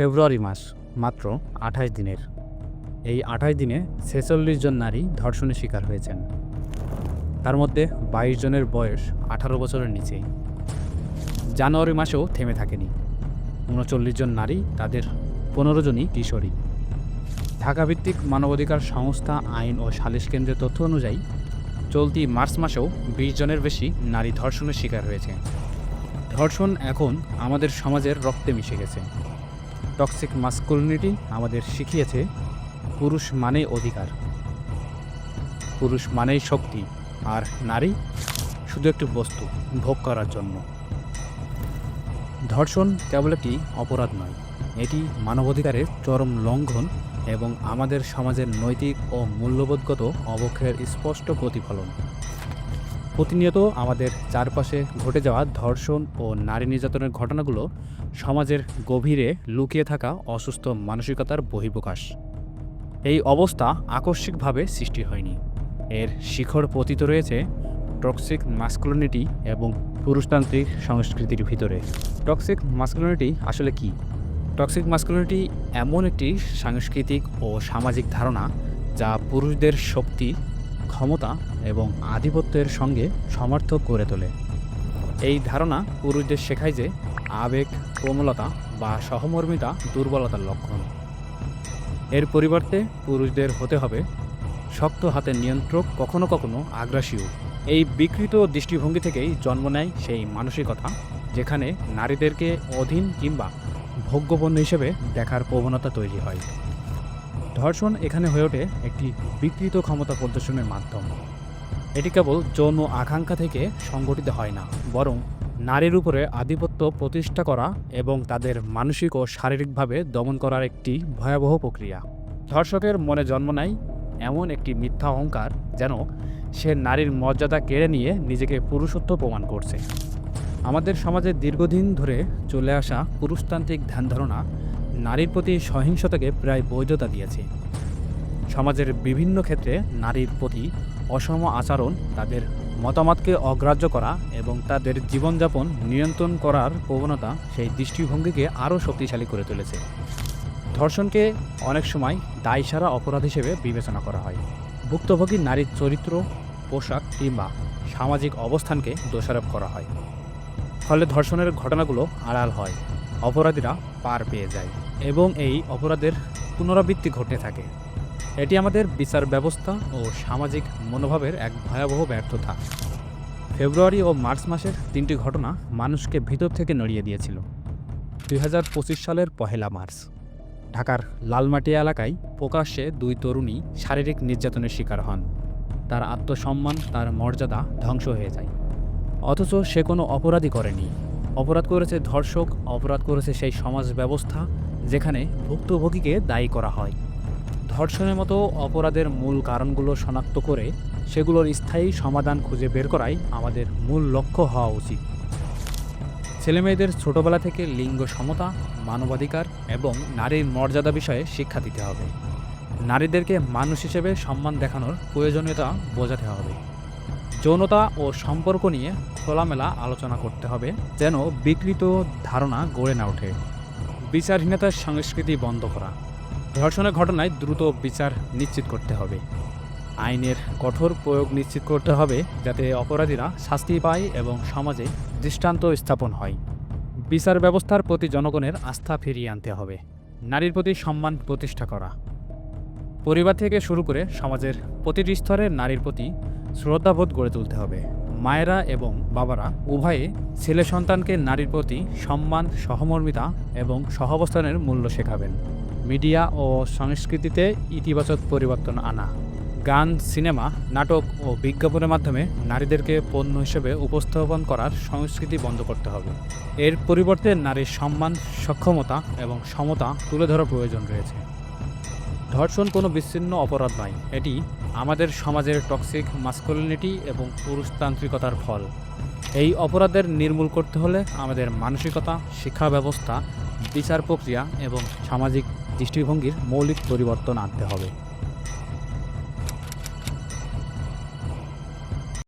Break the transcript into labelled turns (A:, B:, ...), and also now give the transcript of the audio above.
A: ফেব্রুয়ারি মাস, মাত্র আঠাশ দিনের। এই আঠাশ দিনে ছেচল্লিশ জন নারী ধর্ষণের শিকার হয়েছেন। তার মধ্যে বাইশ জনের বয়স আঠারো বছরের নিচে। জানুয়ারি মাসেও থেমে থাকেনি। উনচল্লিশ জন নারী তাদের পনেরো জনই কিশোরী। ঢাকাভিত্তিক মানবাধিকার সংস্থা আইন ও সালিশ কেন্দ্রের তথ্য অনুযায়ী চলতি মার্চ মাসেও বিশ জনের বেশি নারী ধর্ষণের শিকার হয়েছে। ধর্ষণ এখন আমাদের সমাজের রক্তে মিশে গেছে। টক্সিক মাস্কুলিনিটি আমাদের শিখিয়েছে পুরুষ মানেই অধিকার। পুরুষ মানেই শক্তি, আর নারী শুধু একটি বস্তু, ভোগ করার জন্য। ধর্ষণ কেবল একটি অপরাধ নয়, এটি মানবাধিকারের চরম লঙ্ঘন এবং আমাদের সমাজের নৈতিক ও মূল্যবোধগত অবক্ষয়ের স্পষ্ট প্রতিফলন। প্রতিনিয়ত আমাদের চারপাশে ঘটে যাওয়া ধর্ষণ ও নারী নির্যাতনের ঘটনাগুলো সমাজের গভীরে লুকিয়ে থাকা অসুস্থ মানসিকতার বহিঃপ্রকাশ। এই অবস্থা আকস্মিকভাবে সৃষ্টি হয়নি। এর শিখর পতিত রয়েছে টক্সিক মাস্কুলিনিটি এবং পুরুষতান্ত্রিক সংস্কৃতির ভিতরে। টক্সিক মাস্কুলিনিটি আসলে কি? টক্সিক মাস্কুলিনিটি এমন একটি সাংস্কৃতিক ও সামাজিক ধারণা যা পুরুষদের শক্তি ক্ষমতা এবং আধিপত্যের সঙ্গে সমর্থক করে তোলে। এই ধারণা পুরুষদের শেখায় যে আবেগ, কোমলতা বা সহমর্মিতা দুর্বলতার লক্ষণ। এর পরিবর্তে পুরুষদের হতে হবে শক্ত হাতের নিয়ন্ত্রক, কখনো কখনো আগ্রাসীও। এই বিকৃত দৃষ্টিভঙ্গি থেকেই জন্ম নেয় সেই মানসিকতা, যেখানে নারীদেরকে অধীন কিংবা ভোগ্যপণ্য হিসেবে দেখার প্রবণতা তৈরি হয়। ধর্ষণ এখানে হয়ে ওঠে একটি বিকৃত ক্ষমতা প্রদর্শনের মাধ্যম। এটি কেবল যৌন আকাঙ্ক্ষা থেকে সংগঠিত হয় না, বরং নারীর উপরে আধিপত্য প্রতিষ্ঠা করা এবং তাদের মানসিক ও শারীরিকভাবে দমন করার একটি ভয়াবহ প্রক্রিয়া। ধর্ষকের মনে জন্ম নেয় এমন একটি মিথ্যা অহংকার যেন সে নারীর মর্যাদা কেড়ে নিয়ে নিজেকে পুরুষত্ব প্রমাণ করছে। আমাদের সমাজে দীর্ঘদিন ধরে চলে আসা পুরুষতান্ত্রিক ধ্যান ধারণা নারীর প্রতি সহিংসতাকে প্রায় বৈধতা দিয়েছে। সমাজের বিভিন্ন ক্ষেত্রে নারীর প্রতি অসম আচরণ, তাদের মতামতকে অগ্রাহ্য করা এবং তাদের জীবনযাপন নিয়ন্ত্রণ করার প্রবণতা সেই দৃষ্টিভঙ্গিকে আরও শক্তিশালী করে তুলেছে। ধর্ষণকে অনেক সময় দায়সারা অপরাধ হিসেবে বিবেচনা করা হয়। ভুক্তভোগী নারীর চরিত্র, পোশাক কিংবা সামাজিক অবস্থানকে দোষারোপ করা হয়। ফলে ধর্ষণের ঘটনাগুলো আড়াল হয়। অপরাধীরা পার পেয়ে যায়। এবং এই অপরাধের পুনরাবৃত্তি ঘটে থাকে। এটি আমাদের বিচার ব্যবস্থা ও সামাজিক মনোভাবের এক ভয়াবহ ব্যর্থতা। ফেব্রুয়ারি ও মার্চ মাসের তিনটি ঘটনা মানুষকে ভিতর থেকে নড়িয়ে দিয়েছিল। দুই হাজার পঁচিশ সালের পহেলা মার্চ। ঢাকার লালমাটি এলাকায় প্রকাশ্যে দুই তরুণী শারীরিক নির্যাতনের শিকার হন। তার আত্মসম্মান, তার মর্যাদা ধ্বংস হয়ে যায়। অথচ সে কোনো অপরাধী করেনি। অপরাধ করেছে ধর্ষক, অপরাধ করেছে সেই সমাজ ব্যবস্থা যেখানে ভুক্তভোগীকে দায়ী করা হয়। ধর্ষণের মতো অপরাধের মূল কারণগুলো শনাক্ত করে সেগুলোর স্থায়ী সমাধান খুঁজে বের করাই আমাদের মূল লক্ষ্য হওয়া উচিত। ছেলেমেয়েদের ছোটবেলা থেকে লিঙ্গ সমতা, মানবাধিকার এবং নারীর মর্যাদা বিষয়ে শিক্ষা দিতে হবে। নারীদেরকে মানুষ হিসেবে সম্মান দেখানোর প্রয়োজনীয়তা বোঝাতে হবে। যৌনতা ও সম্পর্ক নিয়ে খোলামেলা আলোচনা করতে হবে যেন বিকৃত ধারণা গড়ে না ওঠে। বিচারহীনতার সংস্কৃতি বন্ধ করা। ধর্ষণের ঘটনায় দ্রুত বিচার নিশ্চিত করতে হবে। আইনের কঠোর প্রয়োগ নিশ্চিত করতে হবে যাতে অপরাধীরা শাস্তি পায় এবং সমাজে দৃষ্টান্ত স্থাপন হয়। বিচার ব্যবস্থার প্রতি জনগণের আস্থা ফিরিয়ে আনতে হবে। নারীর প্রতি সম্মান প্রতিষ্ঠা করা। পরিবার থেকে শুরু করে সমাজের প্রতিটি স্তরে নারীর প্রতি শ্রদ্ধাবোধ গড়ে তুলতে হবে। মায়েরা এবং বাবারা উভয়ে ছেলে সন্তানকে নারীর প্রতি সম্মান, সহমর্মিতা এবং সহাবস্থানের মূল্য শেখাবেন। মিডিয়া ও সংস্কৃতিতে ইতিবাচক পরিবর্তন আনা। গান, সিনেমা, নাটক ও বিজ্ঞাপনের মাধ্যমে নারীদেরকে পণ্য হিসেবে উপস্থাপন করার সংস্কৃতি বন্ধ করতে হবে। এর পরিবর্তে নারীর সম্মান, সক্ষমতা এবং সমতা তুলে ধরার প্রয়োজন রয়েছে। ধর্ষণ কোনো বিচ্ছিন্ন অপরাধ নয়। এটি আমাদের সমাজের টক্সিক মাস্কুলিনিটি এবং পুরুষতান্ত্রিকতার ফল। এই অপরাধের নির্মূল করতে হলে আমাদের মানসিকতা, শিক্ষা ব্যবস্থা, বিচার প্রক্রিয়া এবং সামাজিক দৃষ্টিভঙ্গির মৌলিক পরিবর্তন আনতে হবে।